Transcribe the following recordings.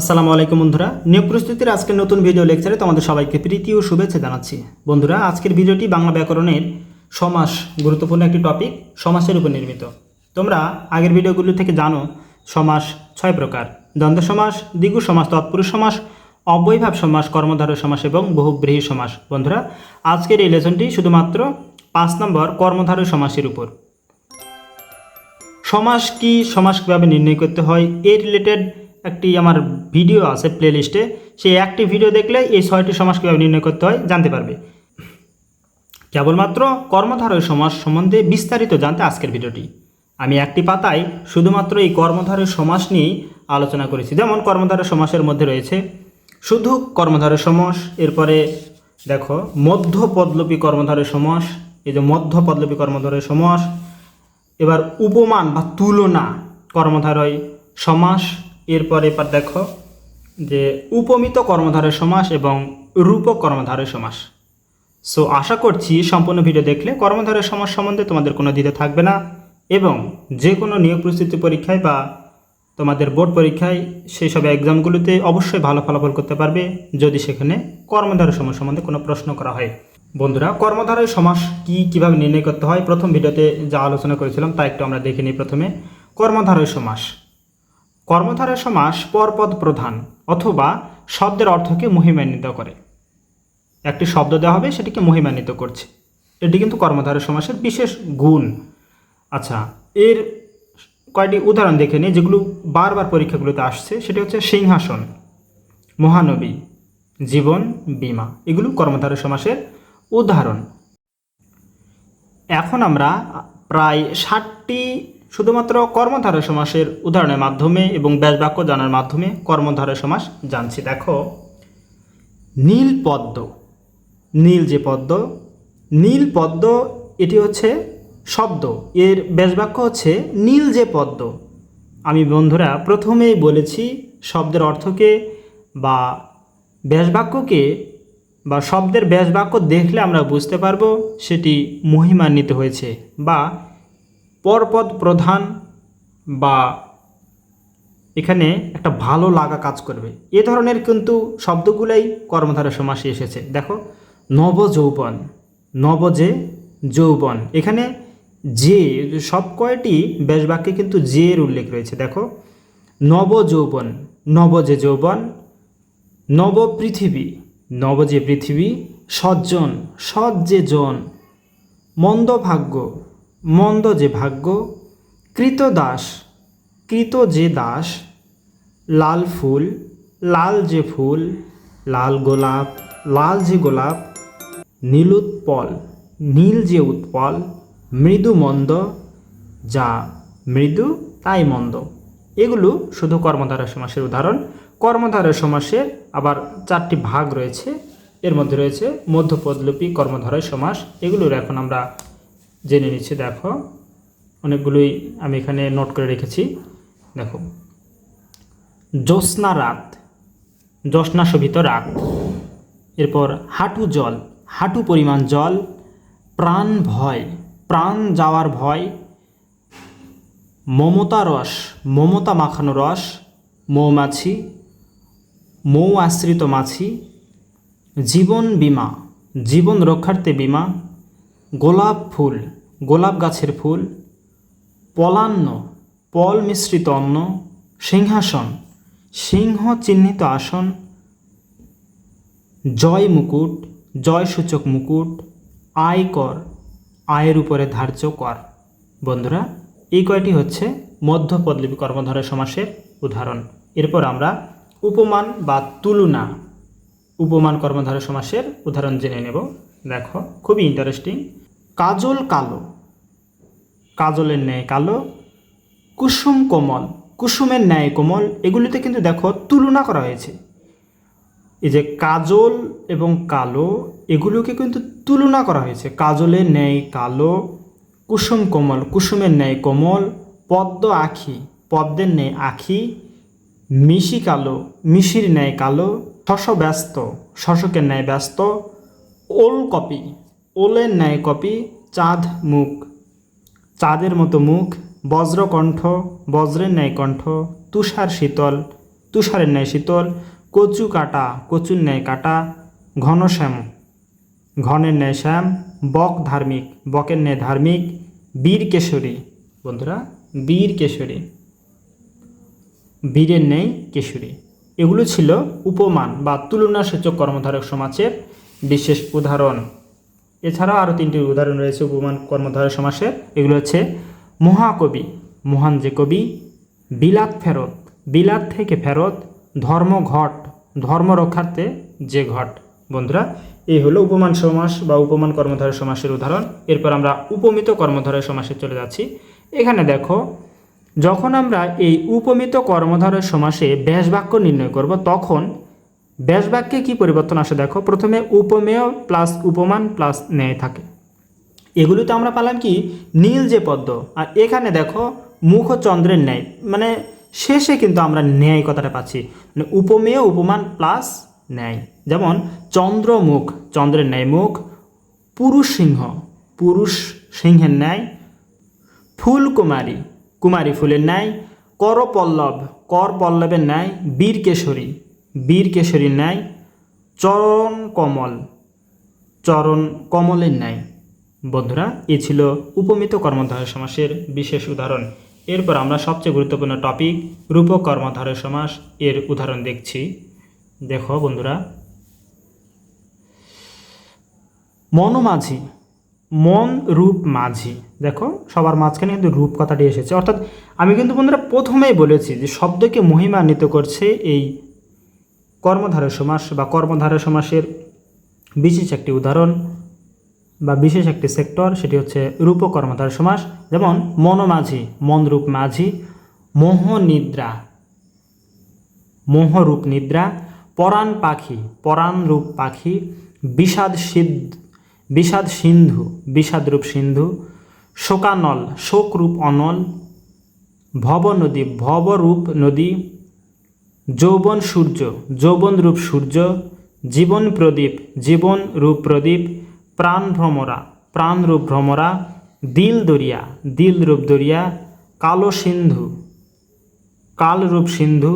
আসসালামু আলাইকুম বন্ধুরা। নিয়োগ প্রস্তুতির আজকের নতুন ভিডিও লেকচারে তোমাদের সবাইকে প্রীতি ও শুভেচ্ছা জানাচ্ছি। বন্ধুরা, আজকের ভিডিওটি বাংলা ব্যাকরণের সমাস গুরুত্বপূর্ণ একটি টপিক সমাসের উপর নির্মিত। তোমরা আগের ভিডিওগুলো থেকে জানো, সমাস ছয় প্রকার। দ্বন্দ্ব সমাস, দ্বিগু সমাস, তৎপুরুষ সমাস অব্যয়ভাব সমাস কর্মধারয় সমাস এবং বহুব্রীহী সমাস। বন্ধুরা, আজকের এই লেসনটি শুধুমাত্র পাঁচ নম্বর কর্মধারয় সমাসের উপর। সমাস কি, সমাস কীভাবে নির্ণয় করতে হয় এই রিলেটেড একটি আমার ভিডিও আছে প্লেলিস্টে সেই একটি ভিডিও দেখলে এই ছয়টি সমাস কীভাবে নির্ণয় করতে হয় জানতে পারবে। কেবলমাত্র কর্মধারয় সমাস সম্বন্ধে বিস্তারিত জানতে আজকের ভিডিওটি। আমি একটি পাতায় শুধুমাত্র এই কর্মধারয় সমাস নিয়েই আলোচনা করেছি। যেমন কর্মধারয় সমাসের মধ্যে রয়েছে, শুধু কর্মধারয় সমাস এরপরে দেখো মধ্য পদলোপী কর্মধারয় সমাস এই যে মধ্য পদলোপী কর্মধারয় সমাস এবার উপমান বা তুলনা কর্মধারয় সমাস এরপরে এবার দেখো যে উপমিত কর্মধারয় সমাস এবং রূপক কর্মধারয় সমাস। সো আশা করছি সম্পূর্ণ ভিডিও দেখলে কর্মধারয় সমাস সম্বন্ধে তোমাদের কোনো দ্বিধা থাকবে না এবং যে কোনো নিয়োগ প্রস্তুতি পরীক্ষায় বা তোমাদের বোর্ড পরীক্ষায় সেই সব এক্সামগুলোতে অবশ্যই ভালো ফলাফল করতে পারবে যদি সেখানে কর্মধারয় সমাস সম্বন্ধে কোনো প্রশ্ন করা হয়। বন্ধুরা, কর্মধারয় সমাস কি কীভাবে নির্ণয় করতে হয়? প্রথম ভিডিওতে যা আলোচনা করেছিলাম তা একটু আমরা দেখে নিই প্রথমে। কর্মধারয় সমাস। কর্মধারয় সমাস পরপদ প্রধান অথবা শব্দের অর্থকে মহিমান্বিত করে। একটি শব্দ দেওয়া হবে, সেটিকে মহিমান্বিত করছে। এটি কিন্তু কর্মধারয় সমাসের বিশেষ গুণ। আচ্ছা এর কয়টি উদাহরণ দেখে নিই, যেগুলো বারবার পরীক্ষাগুলোতে আসছে। সেটি হচ্ছে সিংহাসন, মহানবী, জীবন, বীমা। এগুলো কর্মধারয় সমাসের উদাহরণ। এখন আমরা প্রায় ষাটটি শুধুমাত্র কর্মধারয় সমাসের উদাহরণের মাধ্যমে এবং ব্যাসবাক্য জানার মাধ্যমে কর্মধারয় সমাস জানছি। দেখো, নীল পদ্ম। নীল যে পদ্ম, নীল পদ্ম এটি হচ্ছে শব্দ। এর ব্যাসবাক্য হচ্ছে নীল যে পদ্ম। আমি বন্ধুরা প্রথমেই বলেছি শব্দের অর্থকে বা ব্যাসবাক্যকে বা শব্দের ব্যাসবাক্য দেখলে আমরা বুঝতে পারব সেটি মহিমান্বিত হয়েছে বা পরপদ প্রধান বা এখানে একটা ভালো লাগা কাজ করবে। এ ধরনের কিন্তু শব্দগুলোই কর্মধারা সমাসে এসেছে। দেখো নব যৌবন নব যে যৌবন। এখানে যে, সব কয়টি ব্যাসবাক্যে কিন্তু যে এর উল্লেখ রয়েছে। দেখো নব যৌবন নব যে যৌবন নব পৃথিবী নব যে পৃথিবী, সজ্জন সৎ যে জন মন্দ ভাগ্য মন্দ যে ভাগ্য, কৃত দাস, কৃত যে দাস, লাল ফুল, লাল যে ফুল, লাল গোলাপ, লাল যে গোলাপ নীলুৎপল নীল যে উৎপল, মৃদু মন্দ, যা মৃদু তাই মন্দ। এগুলো শুধু কর্মধারয় সমাসের উদাহরণ। কর্মধারয় সমাসের আবার চারটি ভাগ রয়েছে। এর মধ্যে রয়েছে মধ্যপদলোপী, কর্মধারয় সমাস। এগুলোর এখন আমরা জেনে নিচ্ছি, দেখো। অনেকগুলোই আমি এখানে নোট করে রেখেছি। দেখো। জ্যোৎস্না রাত। জ্যোৎস্না শোভিত রাত। এরপর, হাঁটু জল। হাঁটু পরিমাণ জল। প্রাণ ভয়। প্রাণ যাওয়ার ভয়। মমতা রস। মমতা মাখানো রস। মৌমাছি। মৌ আশ্রিত মাছি। জীবন বীমা। জীবন রক্ষার্থে বীমা। গোলাপ ফুল। গোলাপ গাছের ফুল, পলান্ন, পল মিশ্রিত অন্ন, সিংহাসন, সিংহ চিহ্নিত আসন, জয় মুকুট, জয়সূচক মুকুট আয় কর আয়ের উপরে ধার্য কর। বন্ধুরা, এই কয়টি হচ্ছে মধ্যপদলিপি কর্মধারয় সমাসের উদাহরণ। এরপর আমরা উপমান বা তুলনা, উপমান কর্মধারয় সমাসের উদাহরণ জেনে নেব। দেখো, খুবই ইন্টারেস্টিং কাজল কালো। কাজলের ন্যায় কালো, কুসুম কোমল। কুসুমের ন্যায় কোমল, এগুলিতে কিন্তু দেখো তুলনা করা হয়েছে। এই যে কাজল এবং কালো, এগুলোকে কিন্তু তুলনা করা হয়েছে। কাজলের ন্যায় কালো, কুসুম কোমল, কুসুমের ন্যায় কোমল, পদ্ম আখি, পদ্মের ন্যায় আখি, মিশি কালো, মিশির ন্যায় কালো শশ ব্যস্ত শশকের ন্যায় ব্যস্ত ওল কপি ওলের ন্যায় কপি, চাঁদ মুখ। চাঁদের মতো মুখ বজ্রকণ্ঠ বজ্রের ন্যায় কণ্ঠ, তুষার শীতল, তুষারের ন্যায় শীতল, কচু কাটা, কচুর ন্যায় কাটা ঘনশ্যাম ঘনের ন্যায় শ্যাম, বক ধার্মিক, বকের ন্যায় ধার্মিক, বীর কেশরী। বন্ধুরা, বীর কেশরী। বীরের ন্যায় কেশরী। এগুলো ছিল উপমান বা তুলনাসূচক কর্মধারক সমাসের বিশেষ উদাহরণ। এছাড়াও আরও তিনটি উদাহরণ রয়েছে উপমান কর্মধারক সমাসের এগুলো হচ্ছে মহাকবি, মহান যে কবি, বিলাত ফেরত, বিলাত থেকে ফেরত ধর্মঘট ধর্ম রক্ষার্থে যে ঘট। বন্ধুরা, এই হলো উপমান সমাস বা উপমান কর্মধারয় সমাসের উদাহরণ। এরপর আমরা উপমিত কর্মধারয় সমাসে চলে যাচ্ছি। এখানে দেখো, যখন আমরা এই উপমিত কর্মধারয় সমাসে ব্যাস বাক্য নির্ণয় করব, তখন ব্যাস বাক্যে কী পরিবর্তন আসে দেখো? প্রথমে উপমেয় প্লাস উপমান প্লাস ন্যায় থাকে। এগুলোতে আমরা পালাম কি? নীল যে পদ্ম। আর এখানে দেখো মুখ চন্দ্রের ন্যায়। মানে শেষে কিন্তু আমরা ন্যায় কথাটা পাচ্ছি। মানে উপমেয়, উপমান প্লাস ন্যায়। যেমন চন্দ্রমুখ চন্দ্রের ন্যায় মুখ, পুরুষ সিংহ, পুরুষ সিংহের ন্যায়, ফুল কুমারী কুমারী ফুলের ন্যায় কর পল্লব কর পল্লবের ন্যায় বীর কেশরী বীর কেশরীর ন্যায়, চরণ কমল, চরণ কমলের ন্যায়। বন্ধুরা, এ ছিল উপমিত কর্মধারয় সমাসের বিশেষ উদাহরণ। এরপর আমরা সবচেয়ে গুরুত্বপূর্ণ টপিক রূপক কর্মধারয় সমাস এর উদাহরণ দেখছি। দেখো বন্ধুরা। মন মাঝি, মন রূপ মাঝি। দেখো, সবার মাঝখানে কিন্তু রূপ কথাটি এসেছে। অর্থাৎ আমি কিন্তু বন্ধুরা প্রথমেই বলেছি যে শব্দকে মহিমান্বিত করছে এই কর্মধারয় সমাস বা কর্মধারয় সমাসের বিশেষ একটি উদাহরণ বা বিশেষ একটি সেক্টর, সেটি হচ্ছে রূপ কর্মধার সমাস, যেমন মনোমাঝি, মনরূপ মাঝি, মোহনিদ্রা, মোহরূপ নিদ্রা, পরাণ পাখি পরাণ রূপ পাখি, বিষাদ সিদ্ধ, বিষাদ সিন্ধু, বিষাদরূপ সিন্ধু, শোকানল, শোকরূপ অনল ভব নদী ভবরূপ নদী যৌবন সূর্য, যৌবন রূপ সূর্য, জীবন প্রদীপ, জীবন রূপ প্রদীপ, প্রাণ ভ্রমরা, প্রাণ রূপ ভ্রমরা, দিল দরিয়া, দিল রূপ দরিয়া, কালো সিন্ধু, কাল রূপ সিন্ধু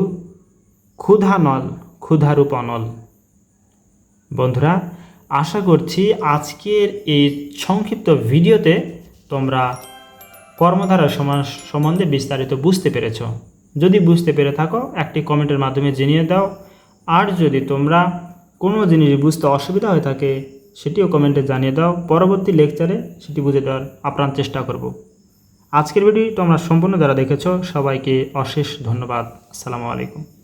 ক্ষুধানল ক্ষুধারূপ অনল। বন্ধুরা, আশা করছি আজকের এই সংক্ষিপ্ত ভিডিওতে তোমরা কর্মধারা সমাস সম্বন্ধে বিস্তারিত বুঝতে পেরেছ। যদি বুঝতে পেরে থাকো, একটি কমেন্টের মাধ্যমে জানিয়ে দাও। আর যদি তোমরা কোনো জিনিস বুঝতে অসুবিধা হয়ে থাকে, সেটিও কমেন্টে জানিয়ে দাও। পরবর্তী লেকচারে সেটি বুঝে দেওয়ার আপ্রাণ চেষ্টা করব। আজকের ভিডিও তোমরা সম্পূর্ণ যারা দেখেছ, সবাইকে অশেষ ধন্যবাদ। আসসালামু আলাইকুম।